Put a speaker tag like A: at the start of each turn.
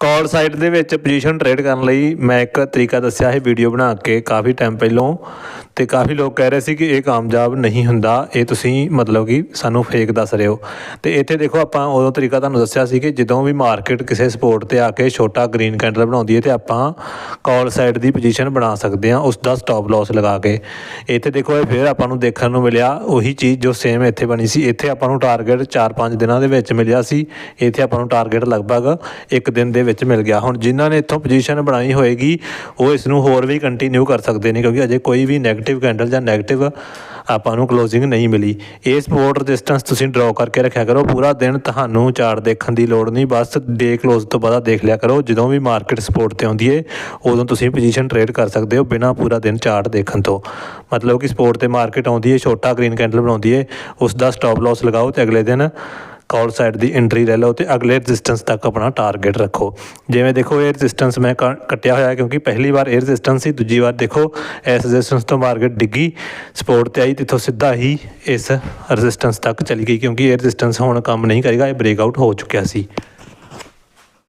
A: ਕਾਲ site ਦੇ ਵਿੱਚ position trade ਕਰਨ ਲਈ ਮੈਂ ਇੱਕ ਤਰੀਕਾ ਦੱਸਿਆ ਹੈ ਵੀਡੀਓ ਬਣਾ ਕੇ ਕਾਫੀ ਟਾਈਮ ਪਹਿਲਾਂ। ਤੇ ਕਾਫੀ ਲੋਕ ਕਹਿ ਰਹੇ ਸੀ ਕਿ ਇਹ ਕਾਮਯਾਬ ਨਹੀਂ ਹੁੰਦਾ, ਇਹ ਤੁਸੀਂ ਮਤਲਬ ਕਿ ਸਾਨੂੰ ਫੇਕ ਦੱਸ ਰਹੇ ਹੋ। ਤੇ ਇੱਥੇ ਦੇਖੋ ਆਪਾਂ ਉਦੋਂ ਤਰੀਕਾ ਤੁਹਾਨੂੰ ਦੱਸਿਆ ਸੀ ਕਿ ਜਦੋਂ ਵੀ ਮਾਰਕੀਟ ਕਿਸੇ ਸਪੋਰਟ ਤੇ ਆ ਕੇ ਛੋਟਾ ਗ੍ਰੀਨ ਕੈਂਡਲ ਬਣਾਉਂਦੀ ਹੈ ਤੇ ਆਪਾਂ ਕਾਲ ਸਾਈਡ ਦੀ ਪੋਜੀਸ਼ਨ ਬਣਾ ਸਕਦੇ ਹਾਂ ਉਸ ਦਾ ਸਟਾਪ ਲਾਸ ਲਗਾ ਕੇ। ਇੱਥੇ ਦੇਖੋ ਇਹ ਫਿਰ ਆਪਾਂ ਨੂੰ ਦੇਖਣ ਨੂੰ ਮਿਲਿਆ, ਉਹੀ ਚੀਜ਼ ਜੋ ਸੇਮ ਇੱਥੇ ਬਣੀ ਸੀ। ਇੱਥੇ ਆਪਾਂ ਨੂੰ ਟਾਰਗੇਟ 4-5 ਦਿਨਾਂ ਦੇ ਵਿੱਚ ਮਿਲਿਆ ਸੀ, ਇੱਥੇ ਆਪਾਂ ਨੂੰ ਟਾਰਗੇਟ ਲਗਭਗ ਇੱਕ ਦਿਨ ਦੇ ਵਿੱਚ ਮਿਲ ਗਿਆ। ਹੁਣ ਜਿਨ੍ਹਾਂ ਨੇ ਇੱਥੋਂ ਪੋਜੀਸ਼ਨ ਬਣਾਈ ਹੋਏਗੀ, ਉਹ ਇਸ ਨੂੰ ਹੋਰ ਵੀ ਕੰਟੀਨਿਊ ਕਰ ਸਕਦੇ ਨੇ, ਕਿਉਂਕਿ ਅਜੇ ਕੋਈ ਵੀ 네 ਗੇਟਿਵ ਕੈਂਡਲ ਜਾਂ ਨੈਗੇਟਿਵ ਆਪਾਂ ਨੂੰ ਕਲੋਜ਼ਿੰਗ ਨਹੀਂ ਮਿਲੀ। ਇਹ ਸਪੋਰਟ ਰੈਜ਼ਿਸਟੈਂਸ ਤੁਸੀਂ ਡਰਾਅ ਕਰਕੇ ਰੱਖਿਆ ਕਰੋ। ਪੂਰਾ ਦਿਨ ਤੁਹਾਨੂੰ ਚਾਰਟ ਦੇਖਣ ਦੀ ਲੋੜ ਨਹੀਂ। ਬਸ ਡੇ ਕਲੋਜ਼ ਤੋਂ ਬਾਅਦ ਦੇਖ ਲਿਆ ਕਰੋ। ਜਦੋਂ ਵੀ ਮਾਰਕੀਟ ਸਪੋਰਟ ਤੇ ਆਉਂਦੀ ਏ, ਉਦੋਂ ਤੁਸੀਂ ਪੋਜੀਸ਼ਨ ਟ੍ਰੇਡ ਕਰ ਸਕਦੇ ਹੋ ਬਿਨਾਂ ਪੂਰਾ ਦਿਨ ਚਾਰਟ ਦੇਖਣ ਤੋਂ। ਮਤਲਬ ਕਿ ਸਪੋਰਟ ਤੇ ਮਾਰਕੀਟ ਆਉਂਦੀ ਏ, ਛੋਟਾ ਗ੍ਰੀਨ ਕੈਂਡਲ ਬਣਾਉਂਦੀ ਏ ਉਸ ਦਾ ਸਟਾਪ ਲਾਸ ਲਗਾਓ ਤੇ ਅਗਲੇ ਦਿਨ ਕਾਲ ਸਾਈਡ ਦੀ ਐਂਟਰੀ ਲੈ ਲਓ ਤੇ ਅਗਲੇ ਰੈਜ਼ਿਸਟੈਂਸ ਤੱਕ ਆਪਣਾ ਟਾਰਗੇਟ ਰੱਖੋ। ਜਿਵੇਂ ਦੇਖੋ, ਇਹ ਰੈਜ਼ਿਸਟੈਂਸ ਮੈਂ ਕ- ਕੱਟਿਆ ਹੋਇਆ ਕਿਉਂਕਿ ਪਹਿਲੀ ਵਾਰ ਇਹ ਰੈਜ਼ਿਸਟੈਂਸ ਸੀ, ਦੂਜੀ ਵਾਰ ਦੇਖੋ, ਇਸ ਰੈਜ਼ਿਸਟੈਂਸ ਤੋਂ ਮਾਰਕੀਟ ਡਿੱਗੀ ਸਪੋਰਟ ਤੇ ਆਈ ਤੇ ਇੱਥੋਂ ਸਿੱਧਾ ਹੀ ਇਸ ਰੈਜ਼ਿਸਟੈਂਸ ਤੱਕ ਚਲੀ ਗਈ ਕਿਉਂਕਿ ਇਹ ਰੈਜ਼ਿਸਟੈਂਸ ਹੁਣ ਕੰਮ ਨਹੀਂ ਕਰੇਗਾ, ਇਹ ਬ੍ਰੇਕਆਊਟ ਹੋ ਚੁੱਕਿਆ ਸੀ।